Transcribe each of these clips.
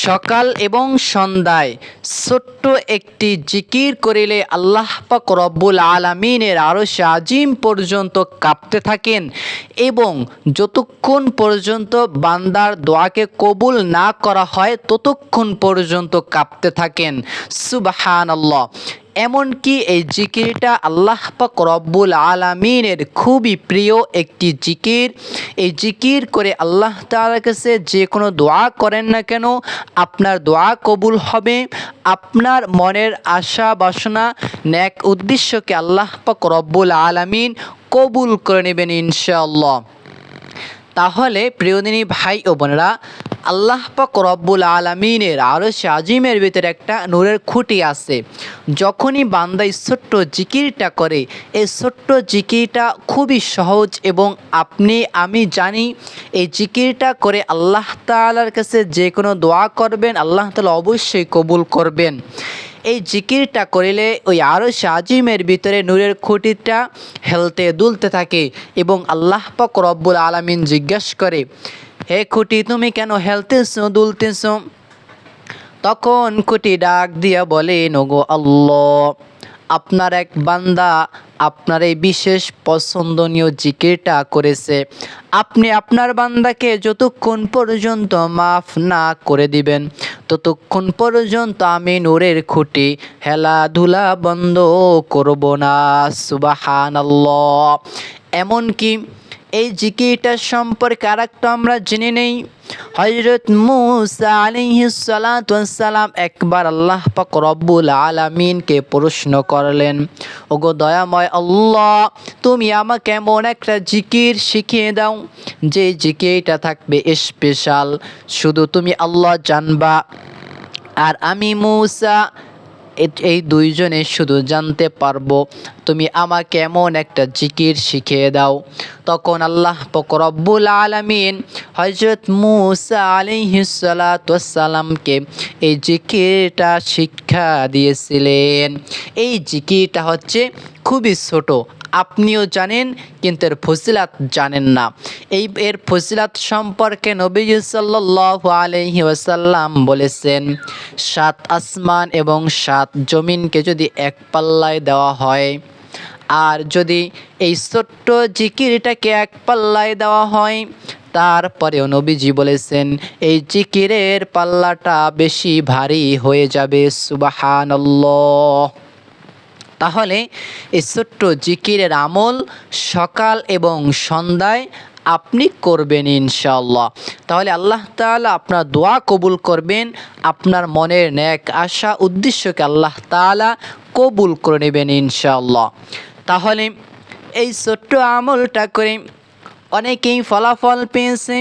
সকাল এবং সন্ধ্যায় ছোট্ট একটি জিকির করিলে আল্লাহ পাক রব্বুল আলমিনের আরও আজিম পর্যন্ত কাঁপতে থাকেন এবং যতক্ষণ পর্যন্ত বান্দার দোয়াকে কবুল না করা হয়, ততক্ষণ পর্যন্ত কাঁপতে থাকেন। সুবাহান আল্লাহ এমনকি এই জিকিরটা আল্লাহ পাক রব্বুল আলমিনের খুবই প্রিয় একটি জিকির। এই জিকির করে আল্লাহ তাআলার কাছে যে কোনো দোয়া করেন না কেন, আপনার দোয়া কবুল হবে। আপনার মনের আশা, বাসনা ন্যাক উদ্দেশ্যকে আল্লাহ পাক রব্বুল আলমিন কবুল করে নেবেন ইনশাআল্লাহ। তাহলে প্রিয়দিনী ভাই ও বোনেরা আল্লাহ পাক রব্বুল আলমিনের আরও আজিমের ভিতরে একটা নূরের খুঁটি আছে। যখনই বান্দা এই ছোট্ট জিকিরটা করে, এই ছোট্ট জিকিরটা খুবই সহজ এবং আপনি, আমি জানি এই জিকিরটা করে আল্লাহ তাআলার কাছে যে কোনো দোয়া করবেন, আল্লাহ তাআলা অবশ্যই কবুল করবেন। এই জিকিরটা করিলে ওই আরও আজিমের ভিতরে নূরের খুঁটিটা হেলতে দুলতে থাকে এবং আল্লাহ পাক রব্বুল আলামিন জিজ্ঞেস করে হে খুঁটি, তুমি কেন হেলতেছো, দুলতেছো? তখন খুঁটি ডাক দিয়া বলে, নগো আল্লাহ, আপনার এক বান্দা আপনার এই বিশেষ পছন্দনীয় জিকিরটা করেছে। আপনি আপনার বান্দাকে যতক্ষণ পর্যন্ত মাফ না করে দিবেন, ততক্ষণ পর্যন্ত আমি নূরের খুঁটি হেলাধুলা বন্ধ করব না। সুবাহান এমনকি এই জিকিরটার সম্পর্কে আর একটা আমরা জেনে নেই। হজরত মুসা আলিহিসালাম একবার আল্লাহ পাক রব্বুল আলমিনকে প্রশ্ন করলেন, ওগো দয়াময় আল্লাহ, তুমি আমাকে এমন একটা জিকির শিখিয়ে দাও, যে জিকিরটা থাকবে স্পেশাল শুধু তুমি আল্লাহ জানবা, আর আমি মুসা এই দুইজনে শুধু জানতে পারব, তুমি আমাকে এমন একটা জিকির শিখিয়ে দাও। তখন আল্লাহ রব্বুল আলমিন হজরত মুসা আলিহিসালামকে এই জিকিরটা শিক্ষা দিয়েছিলেন। এই জিকিরটা হচ্ছে খুবই ছোট আপনিও জানেন, কিন্তু এর ফজিলাত জানেন না। এই এর ফজিলাত সম্পর্কে নবী সাল্লাহ আলহি ওয়াসাল্লাম বলেছেন, সাত আসমান এবং সাত জমিনকে যদি এক পাল্লায় দেওয়া হয়, আর যদি এই ছোট্ট জিকিরটাকে এক পাল্লায় দেওয়া হয়, তারপরেও নবীজি বলেছেন, এই জিকিরের পাল্লাটা বেশি ভারী হয়ে যাবে, সুবাহানল্লাহ। তাহলে এই ছোট্ট জিকিরের আমল সকাল এবং সন্ধ্যায় আপনি করবেন ইনশাল্লাহ তাহলে আল্লাহ তালা আপনার দোয়া কবুল করবেন, আপনার মনের ন্যাক আশা, উদ্দেশ্যকে আল্লাহ তালা কবুল করে নেবেন ইনশাল্লাহ তাহলে এই ছোট্ট আমলটা করে অনেকেই ফলাফল পেয়েছে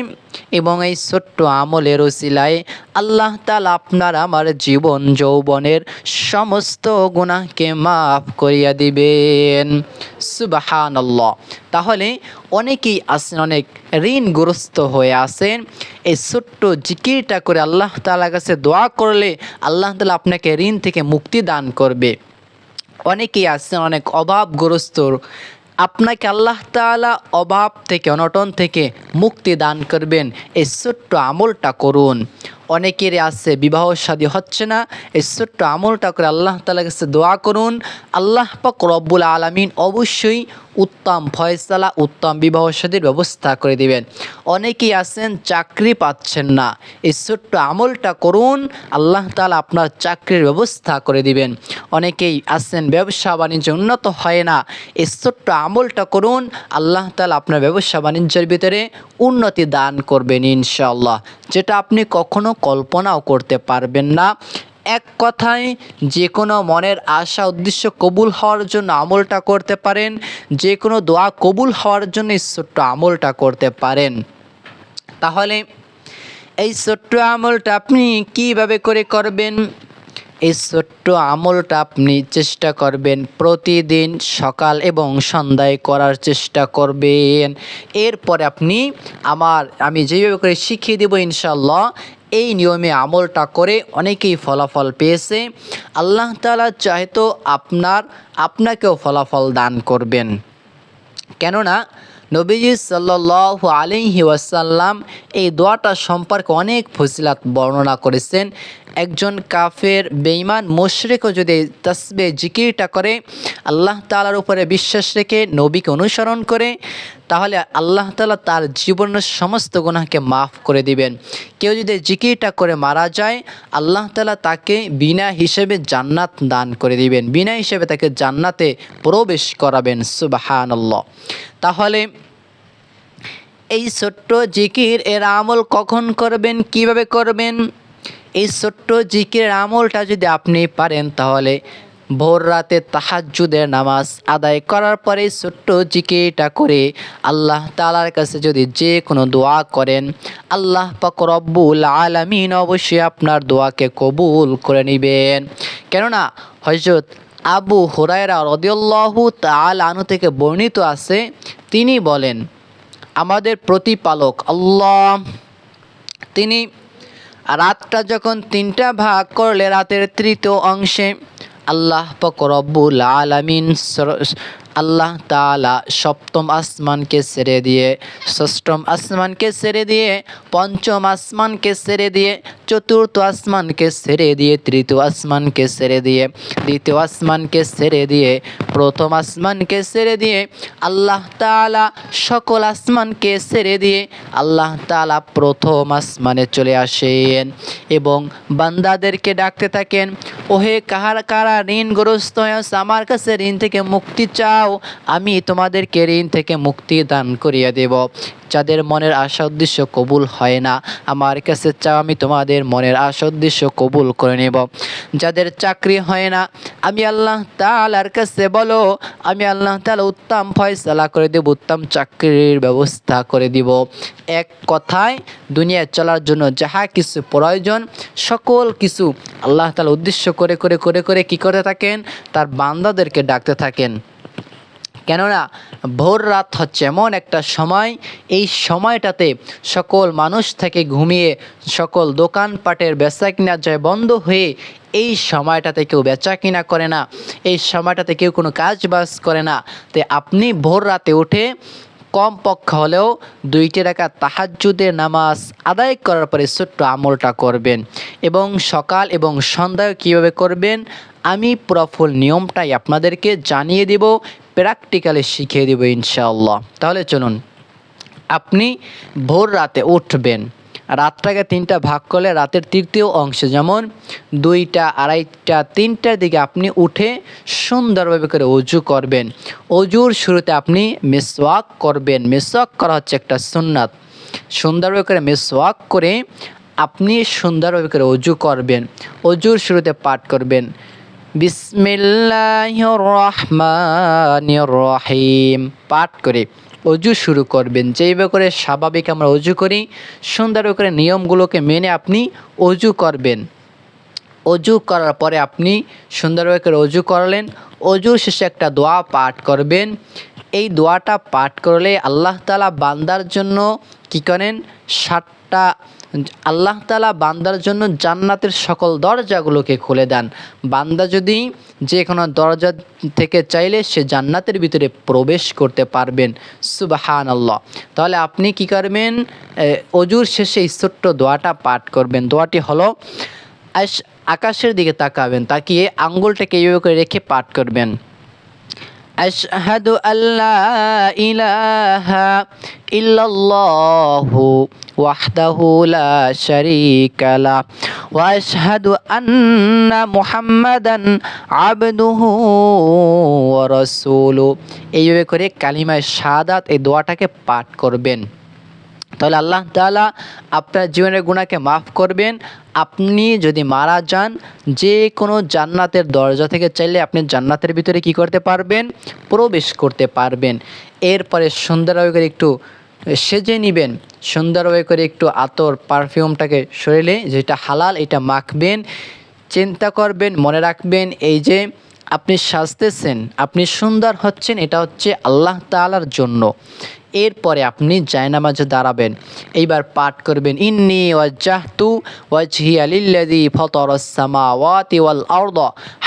এবং এই ছোট্ট আমলের ওসিলায় আল্লাহ তালা আপনার আমার জীবন, যৌবনের সমস্ত গুণাকে মাফ করিয়া দিবেন। সুবাহান তাহলে অনেকেই আছেন, অনেক ঋণগ্রস্ত হয়ে আছেন। এই ছোট্ট জিকিরটা করে আল্লাহ তালার কাছে দোয়া করলে আল্লাহ তালা আপনাকে ঋণ থেকে মুক্তি দান করবে। অনেকেই আছেন, অনেক অভাবগ্রস্ত আপনাকে আল্লাহ তালা অভাব থেকে, অনটন থেকে মুক্তি দান করবেন। এই ছোট্ট আমলটা করুন। অনেকের আছে বিবাহ শাদী হচ্ছে না, এই ছোট্ট আমলটা করে আল্লাহ তালা কাছে দোয়া করুন। আল্লাহ পাক রব্বুল আলমিন অবশ্যই উত্তম ফয়সালা, উত্তম বিবাহ ব্যবস্থা করে দিবেন। অনেকেই আছেন, চাকরি পাচ্ছেন না। এই ছোট্ট আমলটা করুন, আল্লাহ তালা আপনার চাকরির ব্যবস্থা করে দিবেন। অনেকেই আছেন, ব্যবসা বাণিজ্য উন্নত হয় না। এই ছোট্ট আমলটা করুন, আল্লাহ তালা আপনার ব্যবসা বাণিজ্যের ভিতরে উন্নতি দান করবেন ইনশাল্লাহ যেটা আপনি কখনো কল্পনাও করতে পারবেন না। এক কথায় যে কোনো মনের আশা, উদ্দেশ্য কবুল হওয়ার জন্য আমলটা করতে পারেন যে কোনো দোয়া কবুল হওয়ার জন্য এই ছোট্ট আমলটা করতে পারেন। তাহলে, এই ছোট্ট আমলটা আপনি কীভাবে করে করবেন? এই ছোট্ট আমলটা আপনি চেষ্টা করবেন প্রতিদিন সকাল এবং সন্ধ্যায় করার চেষ্টা করবেন। এরপরে আপনি আমার, আমি যেভাবে করে শিখিয়ে দেবো ইনশাল্লাহ এই নিয়মে আমলটা করে অনেকেই ফলাফল পেয়েছে। আল্লাহ তালা চাইতো আপনার, আপনাকেও ফলাফল দান করবেন। কেননা, নবীজি সাল্লাহ আলিহি ওয়াসাল্লাম এই দোয়াটা সম্পর্কে অনেক ফজিলাত বর্ণনা করেছেন। একজন কাফের, বেঈমান, মুশরিকও যদি তসবে জিকিরটা করে, আল্লাহ তালার উপরে বিশ্বাস রেখে নবীকে অনুসরণ করে, তাহলে আল্লাহ তালা তার জীবনের সমস্ত গুনাহকে মাফ করে দিবেন। কেউ যদি জিকিরটা করে মারা যায়, আল্লাহ তালা তাকে বিনা হিসেবে জান্নাত দান করে দিবেন। বিনা হিসেবে তাকে জান্নাতে প্রবেশ করাবেন, সুবাহানল্লাহ। তাহলে এই ছোট্ট জিকির এর আমল কখন করবেন, কীভাবে করবেন? এই ছোট্ট জিকিরের আমলটা যদি আপনি পারেন তাহলে ভোর রাতে তাহাজ্জুদের নামাজ আদায় করার পরে ছোট্ট জিকিরটা করে আল্লাহ তালার কাছে যদি যে কোনো দোয়া করেন, আল্লাহ পাক রব্বুল আলামিন অবশ্যই আপনার দোয়াকে কবুল করে নেবেন। কেননা হজরত আবু হুরায়রা রদিউল্লাহু তাল আনু থেকে বর্ণিত আছে, তিনি বলেন, আমাদের প্রতিপালক আল্লাহ, তিনি রাতটা যখন তিনটা ভাগ করলে রাতের তৃতীয় অংশে আল্লাহ পকরব্বুল আলামিন আল্লাহ তালা সপ্তম আসমানকে ছেড়ে দিয়ে, ষষ্ঠম আসমানকে ছেড়ে দিয়ে, পঞ্চম আসমানকে ছেড়ে দিয়ে, চতুর্থ আসমানকে ছেড়ে দিয়ে, তৃতীয় আসমানকে ছেড়ে দিয়ে, দ্বিতীয় আসমানকে ছেড়ে দিয়ে, প্রথম আসমানকে ছেড়ে দিয়ে, আল্লাহ তালা সকল আসমানকে ছেড়ে দিয়ে, আল্লাহ তালা প্রথম আসমানে চলে আসেন এবং বান্দাদেরকে ডাকতে থাকেন। ওহে কাহার কারা ঋণগ্রস্ত আমার কাছে ঋণ থেকে মুক্তি চাও, আমি তোমাদেরকে ঋণ থেকে মুক্তি দান করিয়া দেব। যাদের মনের আশা উদ্দেশ্য কবুল হয় না, আমার কাছে চাও, আমি তোমাদের মনের আশা উদ্দেশ্য কবুল করে নেব। যাদের চাকরি হয় না, আমি আল্লাহ তালার কাছে বলো, আমি আল্লাহ তালা উত্তম ফয়সালা করে দেব, উত্তম চাকরির ব্যবস্থা করে দিব। এক কথায়, দুনিয়ায় চলার জন্য যাহা কিছু প্রয়োজন, সকল কিছু আল্লাহ তালা উদ্দেশ্য করে করে করে করে কি করতে থাকেন? তার বান্দাদেরকে ডাকতে থাকেন। কেননা ভোর রাত হচ্ছে এমন একটা সময়, এই সময়টাতে সকল মানুষ থেকে ঘুমিয়ে সকল দোকানপাটের বেচা কিনা যায় বন্ধ হয়ে এই সময়টাতে কেউ বেচা কিনা করে না, এই সময়টাতে কেউ কোনো কাজ বাজ করে না। তো আপনি ভোর রাতে উঠে কম পক্ষ হলেও দুইটি টাকা তাহাজ্জুদের নামাজ আদায় করার পরে ছোট্ট আমলটা করবেন। এবং সকাল এবং সন্ধ্যায় কীভাবে করবেন, আমি প্রফুল নিয়মটাই আপনাদেরকে জানিয়ে দেব, প্র্যাকটিক্যালি শিখিয়ে দেব ইনশাআল্লাহ। তাহলে চলুন, আপনি ভোর রাতে উঠবেন। রাতটাকে তিনটা ভাগ করলে রাতের তৃতীয় অংশে, যেমন দুইটা, আড়াইটা, তিনটার দিকে আপনি উঠে সুন্দরভাবে করে অজু করবেন। অজুর শুরুতে আপনি মেসওয়াক করবেন। মেসওয়াক করা হচ্ছে একটা সুন্নাত। সুন্দরভাবে করে মেসওয়াক করে আপনি সুন্দরভাবে করে অজু করবেন। অজুর শুরুতে পাঠ করবেন, বিসমিল্লাহির রহমানির রহিম পাঠ করে। অজু শুরু করবেন। যেইভাবে করে স্বাভাবিক আমরা অজু করি, সুন্দর করে নিয়মগুলোকে মেনে আপনি অজু করবেন। অজু করার পরে আপনি সুন্দরভাবে করে অজু করলেন অজু শেষে একটা দোয়া পাঠ করবেন। এই দোয়াটা পাঠ করলে আল্লাহ তালা বান্দার জন্য কী করেন? ষাটটা আল্লাহ তালা বান্দার জন্য জান্নাতের সকল দরজাগুলোকে খুলে দেন। বান্দা যদি যে কোনো দরজা থেকে চাইলে সে জান্নাতের ভিতরে প্রবেশ করতে পারবেন। সুবাহান আল্লাহ তাহলে আপনি কি করবেন? অজুর শেষে এই ছোট্ট দোয়াটা পাঠ করবেন। দোয়াটি হলো আকাশের দিকে তাকাবেন, তাকিয়ে আঙ্গুলটাকে এইভাবে রেখে পাঠ করবেন। أشهد أن لا إله إلا الله وحده لا شريك له وأشهد أن محمدا عبده ورسوله এইভাবে করে কালিমায় সাদাত এই দোয়াটাকে পাঠ করবেন তাহলে আল্লাহ তাআলা আপনার জীবনের গুণাকে মাফ করবেন। আপনি যদি মারা যান যে কোনো জান্নাতের দরজা থেকে চাইলে আপনি জান্নাতের ভিতরে কি করতে পারবেন? প্রবেশ করতে পারবেন। এরপরে সুন্দরভাবে করে একটু সেজে নেবেন। সুন্দরভাবে করে একটু আতর পারফিউমটাকে শরীরে যেটা হালাল এটা মাখবেন। চিন্তা করবেন, মনে রাখবেন, এই যে আপনি সাজতেছেন, আপনি সুন্দর হচ্ছেন, এটা হচ্ছে আল্লাহ তাআলার জন্য। এরপরে আপনি জায়নামাজে দাঁড়াবেন। এইবার পাঠ করবেন, ইন্নি ওয়াজ্জাহতু ওয়াজহিয়া লিল্লাযী ফাতারাস সামাওয়াতি ওয়াল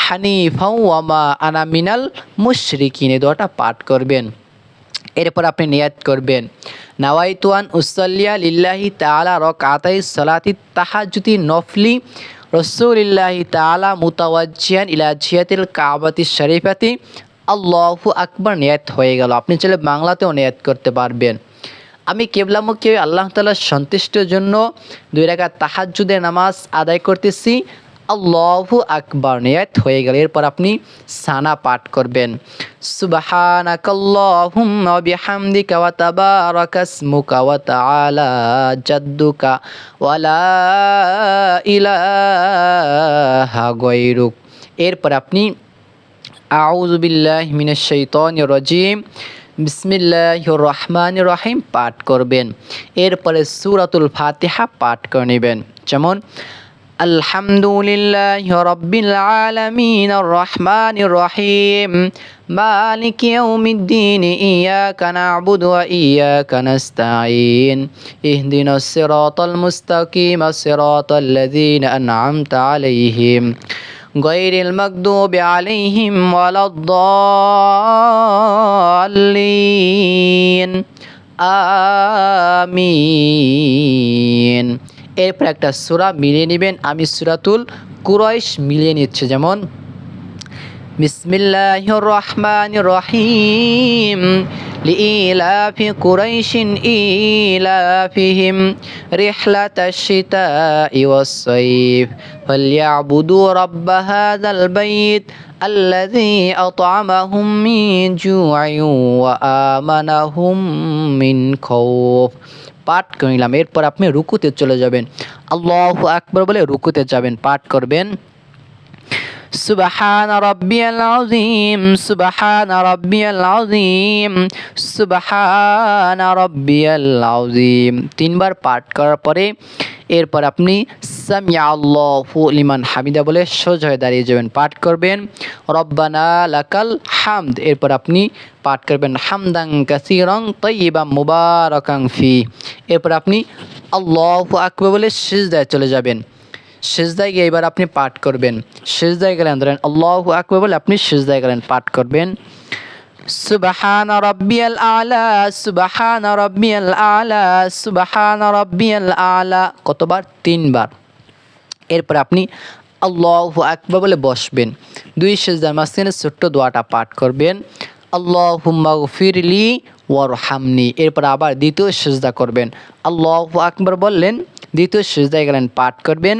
হানিফাও ওয়া মা আনা মিনাল মুশরিকিন। দোয়াটা পাঠ করবেন। এরপর আপনি নিয়াত করবেন নাওয়াইতুয়ান উসল্লিয়া লিল্লাহি তালা রক আতাই সলাতি তাহাজুতি নফলি রসুলিল্লাহি তালা মুতাওয়াজিয়ান ইলাজিয়াতিল কাবাতি শরীফাতি আল্লাহু আকবর নিয়াত হয়ে গেল। আপনি চাইলে বাংলাতেও নিয়াত করতে পারবেন। আমি কেবলামুখী আল্লাহ তালার সন্তুষ্টির জন্য দুই রেখা তাহাজুদের নামাজ আদায় করতেছি। আল্লাহু আকবর নিয়াত হয়ে গেল। এরপর আপনি সানা পাঠ করবেন। জাদ্দুকা এরপর আপনি আউযু বিল্লাহি মিনাশ শাইতানির রাজিম। বিসমিল্লাহির রহমানির রহিম। পাঠ করবেন। এরপরে সূরাতুল ফাতিহা পাঠ করে নেবেন। যেমন, আলহামদুলিল্লাহ রব্বিল আলামিন রহমানির রহিম। মালিক ইয়াউমিদ্দিন, ইয়াকা না'বুদু ওয়া ইয়াকা নাস্তাঈন। ইহদিনাস সিরাতাল মুস্তাকিম সিরাতাল লাযীনা আন'আমতা আলাইহিম। غير المغضوب عليهم ولا الضالين আমিন এরপর একটা সূরা মিলিয়ে নেবেন আমি সূরাতুল কুরাইশ মিলিয়ে নিচ্ছে যেমন বিসমিল্লাহির রহমানির রহিম لإيلاف قريش إيلافهم رحلة الشتاء والصيف فليعبدوا رب هذا البيت الذي أطعمهم من جوع وآمنهم من خوف পাঠ করে নিলাম এরপর আপনি রুকুতে চলে যাবেন আল্লাহ আকবর বলে রুকুতে যাবেন পাঠ করবেন সুবাহান রব্বিয়াল আযীম, সুবাহান রব্বিয়াল আযীম, সুবাহান রব্বিয়াল আযীম। তিনবার পাঠ করার পরে এরপর আপনি সামিয়া আল্লাহু লিমান হামিদা বলে সোজা হয়ে দাঁড়িয়ে যাবেন, পাঠ করবেন। রব্বানা লাকাল হামদ, এরপর আপনি পাঠ করবেন হামদাং কাসিরং তৈবা মুবারকাং ফি। এরপর আপনি আল্লাহু আকবর বলে সিজদায় চলে যাবেন। সিজদায় গিয়ে এবার আপনি পাঠ করবেন। সেজদায় গেলেন, ধরেন আল্লাহু আকবার বলে আপনি সেজদায় গেলেন, পাঠ করবেন। সুবাহান রব্বিয়াল আলা, সুবাহান রব্বিয়াল আলা, সুবাহান রব্বিয়াল আলা। কতবার? তিনবার। এরপর আপনি আল্লাহু আকবার বলে বসবেন। দুই সেজদার মাঝখানে ছোট্ট দোয়াটা পাঠ করবেন। আল্লাহুম্মা ফিরলি ওয়ারহামনি। এরপর আবার দ্বিতীয় সেজদা করবেন। আল্লাহু আকবর বললেন, দ্বিতীয় সেজদায় গেলেন, পাঠ করবেন।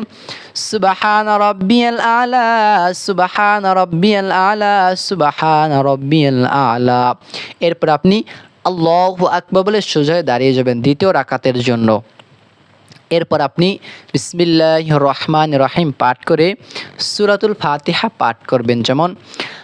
সুবাহান রব্বিয়াল আলা, সুবাহান রব্বিয়াল আলা, সুবাহান রব্বিয়াল আলা। এরপর আপনি আল্লাহু আকবর বলে সোজা দাঁড়িয়ে যাবেন দ্বিতীয় রাকাতের জন্য। এরপর আপনি বিসমিল্লাহ রহমান রহিম পাঠ করে সুরাতুল ফাতিহা পাঠ করবেন। যেমন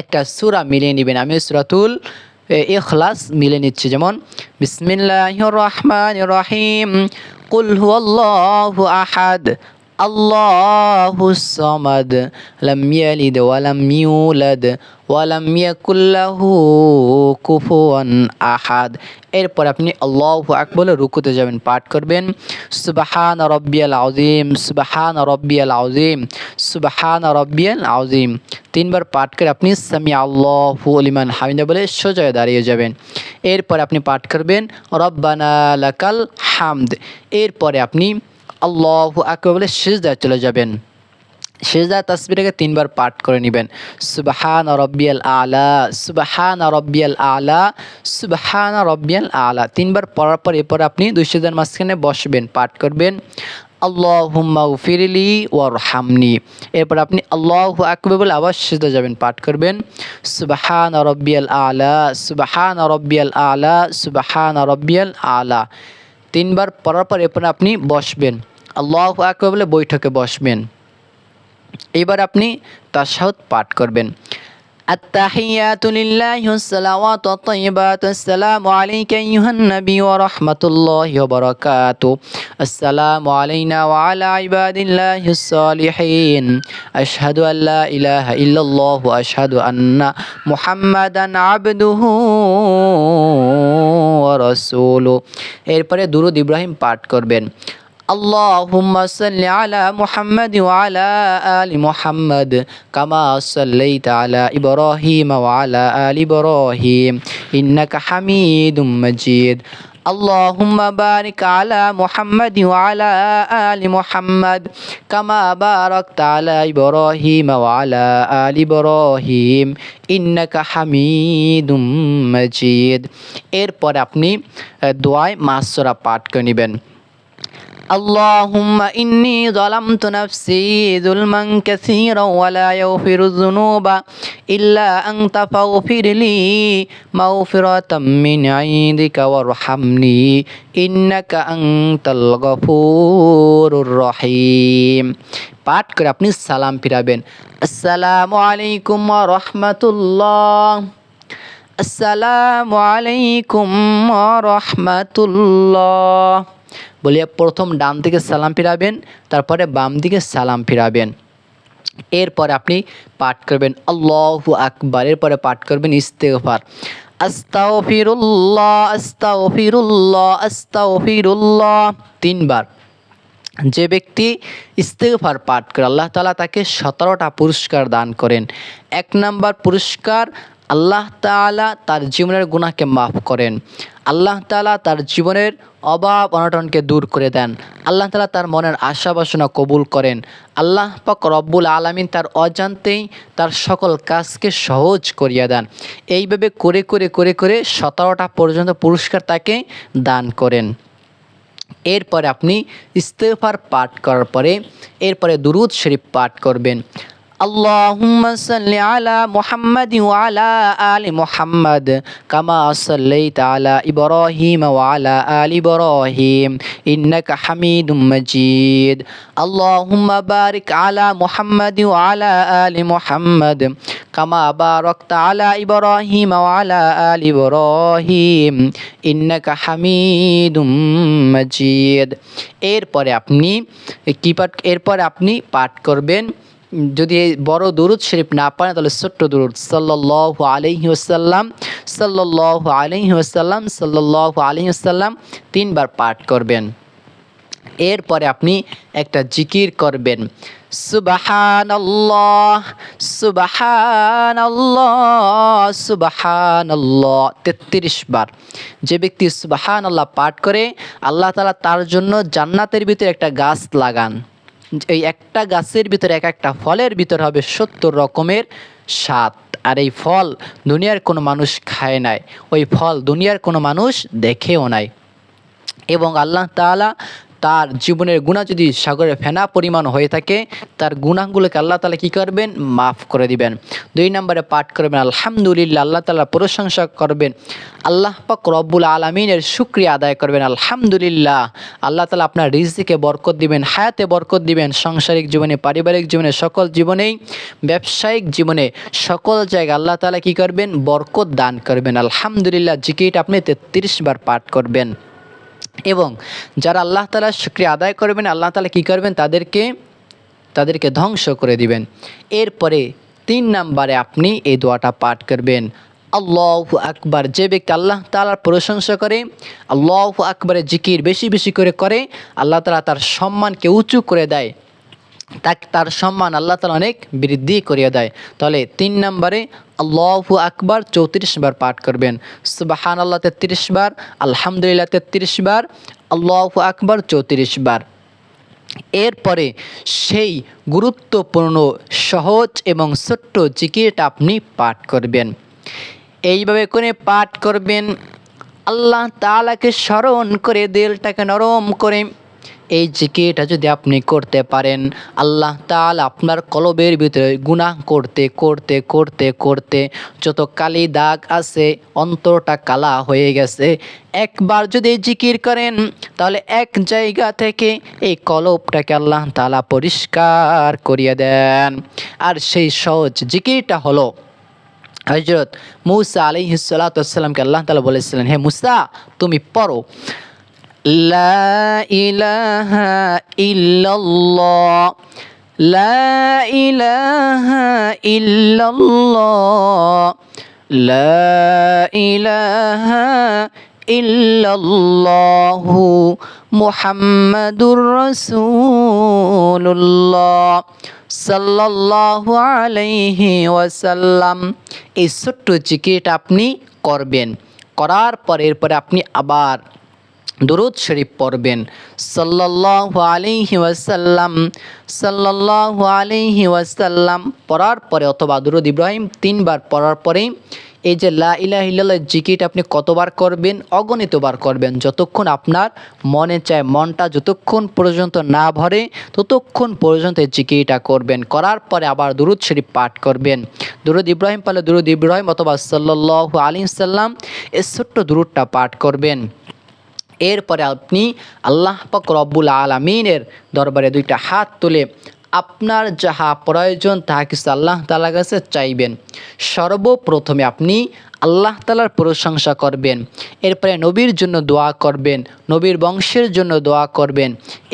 একটা সূরা মিলিয়ে নেবেন। আমি সুরাতুল ইখলাস মিলে নিচ্ছি। যেমন বিসমিল্লাহ রহমান রহিম, কুল হুয়াল্লাহু আহাদ। আল্লাহু সামাদ লাম ইয়ালিদ ওয়া লাম ইউলাদ ওয়া লাম ইয়াকুল লাহু কুফুয়ান আহাদ এরপর আপনি আল্লাহু আকবার রুকুতে যাবেন, পাঠ করবেন। সুবহান রব্বিয়াল আযীম, সুবহান রব্বিয়াল আযীম, সুবহান রব্বিয়াল আযীম। তিনবার পাঠ করে আপনি সামি আল্লাহু লিমান হামিদা বলে সোজা দাঁড়িয়ে যাবেন। এরপর আপনি পাঠ করবেন, রব্বানা লাকাল হামদ। এরপরে আপনি আল্লাহু আকবার বলে সিজদায় চলে যাবেন। সিজদা তাসবিরকে তিনবার পাঠ করে নেবেন। সুবহান রব্বিয়াল আলা, সুবহান রব্বিয়াল আলা, সুবহান রব্বিয়াল আলা। তিনবার পড়ার পর এরপর আপনি দুই সিজদার মাঝখানে বসবেন, পাঠ করবেন। আল্লাহুম্মা ফিরলি ওয়ারহামনি। এরপর আপনি আল্লাহু আকবার বলে আবার সিজদা যাবেন, পাঠ করবেন। সুবহান রব্বিয়াল আলা, সুবহান রব্বিয়াল আলা, সুবহান রব্বিয়াল আলা। তিনবার পড়ার পর এরপর আপনি বসবেন। আল্লাহ আকবার বলে বৈঠকে বসবেন এবার আপনি তাশাহুদ পাঠ করবেন التحيات لله والصلوات والطيبات السلام عليك أيها النبي ورحمة الله وبركاته السلام علينا وعلى عباد الله الصالحين أشهد أن لا إله إلا الله وأشهد أن محمدا عبده ورسوله এরপরে দুরুদ ইব্রাহিম পাঠ করবেন اللهم صل على محمد وعلى آل محمد كما صليت على إبراهيم وعلى آل إبراهيم إنك حميد مجيد اللهم بارك على محمد وعلى آل محمد كما باركت على إبراهيم وعلى آل إبراهيم إنك حميد مجيد এরপর আপনি আহ, দোয়ায় মাসরা পাঠ করে নেবেন اللهم إني ظلمت نفسي ظلما كثيرا ولا يغفر الذنوب إلا أنت فاغفر لي مغفرة من عندك وارحمني إنك أنت الغفور الرحيم পাঠ করে আপনি সালাম ফিরাবেন আসসালামু আলাইকুম রহমতুল্লাহ আসসালামু আলাইকুম রহমতুল্লাহ বলিয়া প্রথম ডান দিকে সালাম ফিরাবেন, তারপরে বাম দিকে সালাম ফিরাবেন। এরপরে আপনি পাঠ করবেন, আল্লাহু আকবার। এরপরে পাঠ করবেন, ইস্তেগফার। আস্তাগফিরুল্লাহ আস্তাগফিরুল্লাহ আস্তাগফিরুল্লাহ। তিনবার। যে ব্যক্তি ইস্তেগফার পাঠ করে, আল্লাহ তালা তাকে সতেরোটা পুরস্কার দান করেন। এক নাম্বার পুরস্কার, আল্লাহ তাআলা তার জীবনের গুণাকে মাফ করেন। আল্লাহ তালা তার জীবনের অভাব, অনটনকে দূর করে দেন। আল্লাহ তাআলা তার মনের আশা বাসনা কবুল করেন। আল্লাহ পাক রব্বুল আলামিন তার অজান্তেই তার সকল কাজকে সহজ করিয়া দেন। এইভাবে করে করে করে করে সতেরোটা পর্যন্ত পুরস্কার তাকে দান করেন। এরপরে আপনি ইস্তেফার পাঠ করার পরে, এরপরে দুরুদ শরীফ পাঠ করবেন। اللهم صل على محمد وعلى آل محمد كما صليت على إبراهيم وعلى آل إبراهيم إنك حميد مجيد اللهم بارك على محمد وعلى آل محمد كما باركت على إبراهيم وعلى آل إبراهيم إنك حميد مجيد এরপরে আপনি কি পাঠ এরপরে আপনি পাঠ করবেন যদি এই বড় দুরুদ শরীফ না পারেন তাহলে ছোট্ট দুরুদ। সাল্লাহ আলহি আসাল্লাম সাল্লাহ আলহি আসাল্লাম সাল্লাহ আলহি আসাল্লাম তিনবার পাঠ করবেন। এরপরে আপনি একটা জিকির করবেন। সুবাহান আল্লাহ সুবাহান আল্লাহ সুবাহান তেত্রিশ বার। যে ব্যক্তি সুবাহান আল্লাহ পাঠ করে, আল্লাহ তালা তার জন্য জান্নাতের ভিতরে একটা গাছ লাগান। এই একটা গাছের ভিতরে এক একটা ফলের ভিতর হবে সত্তর রকমের স্বাদ। আর এই ফল দুনিয়ার কোনো মানুষ খায় নাই। ওই ফল দুনিয়ার কোনো মানুষ দেখেও নাই। এবং আল্লাহ তাআলা তার জীবনের গুণা যদি সাগরের ফেনা পরিমাণ হয়ে থাকে, তার গুণাগুলোকে আল্লাহ তালা কী করবেন? মাফ করে দিবেন। দুই নম্বরে পাঠ করবেন, আলহামদুলিল্লাহ, আল্লাহ তালা প্রশংসা করবেন। আল্লাহ পাক রব্বুল আলমিনের শুক্রিয়া আদায় করবেন, আলহামদুলিল্লাহ। আল্লাহ তালা আপনার রিজিকে বরকত দিবেন, হায়াতে বরকত দিবেন, সাংসারিক জীবনে, পারিবারিক জীবনে, সকল জীবনেই, ব্যবসায়িক জীবনে, সকল জায়গায় আল্লাহ তালা কী করবেন? বরকত দান করবেন। আলহামদুলিল্লাহ জিকিট আপনি তেত্রিশ বার পাঠ করবেন। এবং যারা আল্লাহ তালার শুক্রিয়া আদায় করবেন, আল্লাহ তালা কী করবেন? তাদেরকে তাদেরকে ধ্বংস করে দিবেন। এরপরে তিন নাম্বারে আপনি এই দোয়াটা পাঠ করবেন। আল্লাহ আকবার। যে ব্যক্তি আল্লাহ তালার প্রশংসা করে, আল্লাহ আকবরের জিকির বেশি বেশি করে করে, আল্লাহ তালা তার সম্মানকে উঁচু করে দেয়। তাকে তার সম্মান আল্লাহ তালা অনেক বৃদ্ধি করিয়ে দেয়। তাহলে তিন নম্বরে আল্লাহু আকবার চৌত্রিশ বার পাঠ করবেন। সুবাহান আল্লাহ তেত্রিশ বার, আলহামদুলিল্লাহ তেত্রিশ বার, আল্লাহু আকবার চৌত্রিশ বার। এরপরে সেই গুরুত্বপূর্ণ, সহজ এবং ছোট্ট জিকিরটা আপনি পাঠ করবেন। এইভাবে করে পাঠ করবেন। আল্লাহ তালাকে স্মরণ করে দিলটাকে নরম করে এই জিকিরটা যদি আপনি করতে পারেন, আল্লাহ তাল আপনার কলবের ভিতরে গুনাহ করতে করতে করতে করতে যত কালি দাগ আছে, অন্তরটা কালা হয়ে গেছে। একবার যদি জিকির করেন, তাহলে এক জায়গা থেকে এই কলবটাকে আল্লাহ তালা পরিষ্কার করিয়ে দেন। আর সেই সহজ জিকিরটা হলো হজরত মুসা আলাইহি সালাতামকে আল্লাহ তালা বলেছিলেন, হে মুসা, তুমি পড়ো। লা ইলাহা ইল্লাল্লাহ। লা ইলাহা ইল্লাল্লাহ। লা ইলাহা ইল্লাল্লাহু মুহাম্মাদুর রাসূলুল্লাহ। সাল্লাল্লাহু আলাইহি ওয়াসাল্লাম। এই ছোট্ট জিকিরটা আপনি করবেন। করার পর এরপরে আপনি আবার দুরুদ শরীফ পড়বেন। সাল্লাল্লাহু আলাইহি ওয়াসাল্লাম, সাল্লাল্লাহু আলাইহি ওয়াসাল্লাম পড়ার পরে অথবা দুরুদ ইব্রাহিম তিনবার পড়ার পরে এই যে লা ইলাহা ইল্লাল্লাহ জিকিরটা আপনি কতবার করবেন, অগণিতবার করবেন। যতক্ষণ আপনার মনে চায়, মনটা যতক্ষণ পর্যন্ত না ভরে, ততক্ষণ পর্যন্ত এই জিকিরটা করবেন। করার পরে আবার দুরুদ শরীফ পাঠ করবেন। দুরুদ ইব্রাহিম পালে দুরুদ ইব্রাহিম অথবা সাল্লাল্লাহু আলাইহি সাল্লাম এই ছোট্ট দুরুদটা পাঠ করবেন। এরপরে আপনি আল্লাহ পাক রব্বুল আলমিনের দরবারে দুইটা হাত তুলে আপনার যাহা প্রয়োজন তাহা কিছু আল্লাহ তালার কাছে চাইবেন। সর্বপ্রথমে আপনি আল্লাহ তালার প্রশংসা করবেন। এরপরে নবীর জন্য দোয়া করবেন, নবীর বংশের জন্য দোয়া করবেন।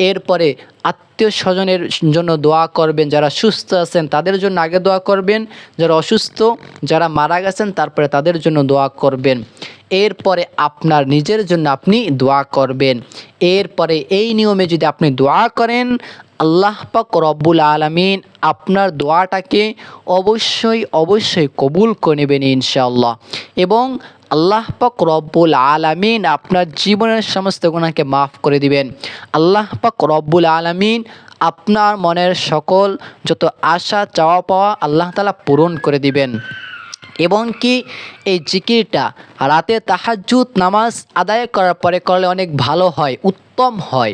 এরপরে আত্মীয় স্বজনের জন্য দোয়া করবেন, যারা সুস্থ আছেন তাদের জন্য আগে দোয়া করবেন, যারা অসুস্থ, যারা মারা গেছেন তারপরে তাদের জন্য দোয়া করবেন। এরপরে আপনার নিজের জন্য আপনি দোয়া করবেন। এরপরে এই নিয়মে যদি আপনি দোয়া করেন আল্লাহ পাক রব্বুল আলমিন আপনার দোয়াটাকে অবশ্যই অবশ্যই কবুল করে নেবেন ইনশাআল্লাহ। এবং আল্লাহ পাক রব্বুল আলমিন আপনার জীবনের সমস্ত গুণাকে মাফ করে দিবেন। আল্লাহ পাক রব্বুল আলমিন আপনার মনের সকল যত আশা, চাওয়া পাওয়া আল্লাহ তালা পূরণ করে দিবেন। এবং কি এই জিকিরটা রাতে তাহাজ্জুদ নামাজ আদায় করার পরে করলে অনেক ভালো হয়, উত্তম হয়।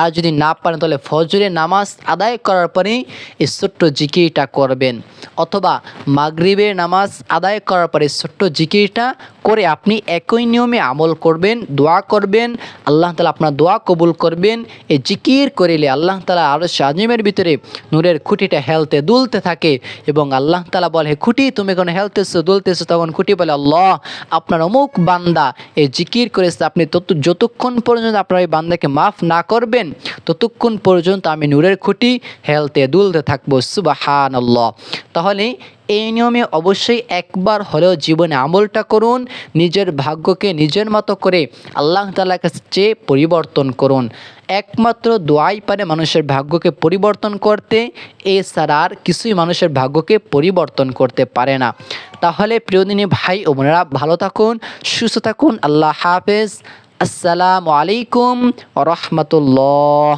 আর যদি না পারেন তাহলে ফজরে নামাজ আদায় করার পরেই এই ছোট্ট জিকিরটা করবেন। অথবা মাগরিবের নামাজ আদায় করার পরে ছোট্ট জিকিরটা করে আপনি একই নিয়মে আমল করবেন, দোয়া করবেন, আল্লাহ তালা আপনার দোয়া কবুল করবেন। এই জিকির করিলে আল্লাহ তালা আরও আজিমের ভিতরে নূরের খুঁটিটা হেলতে দুলতে থাকে এবং আল্লাহ তালা বলে, খুঁটি, তুমি কোনো হেলতেছো, দুলতেছো, তখন খুঁটি বলে, আল্লাহ, আপনার অমুক বান্দা এই জিকির করেছে, আপনি তত, যতক্ষণ পর্যন্ত আপনার ওই বান্দাকে মাফ না করবেন, ততক্ষণ পর্যন্ত আমি নূরের খুঁটি হেলতে দুলতে থাকব সুবাহান তাহলে এই নিয়মে অবশ্যই একবার হলেও জীবনে আমলটা করুন, নিজের ভাগ্যকে নিজের মতো করে আল্লাহ তালার কাছে চেয়ে পরিবর্তন করুন। একমাত্র দোয়াই পারে মানুষের ভাগ্যকে পরিবর্তন করতে, এছাড়া আর কিছুই মানুষের ভাগ্যকে পরিবর্তন করতে পারে না। তাহলে প্রিয়দিনী ভাই ও বোনেরা ভালো থাকুন সুস্থ থাকুন। আল্লাহ হাফেজ। আসসালামু আলাইকুম রহমতুল্লাহ।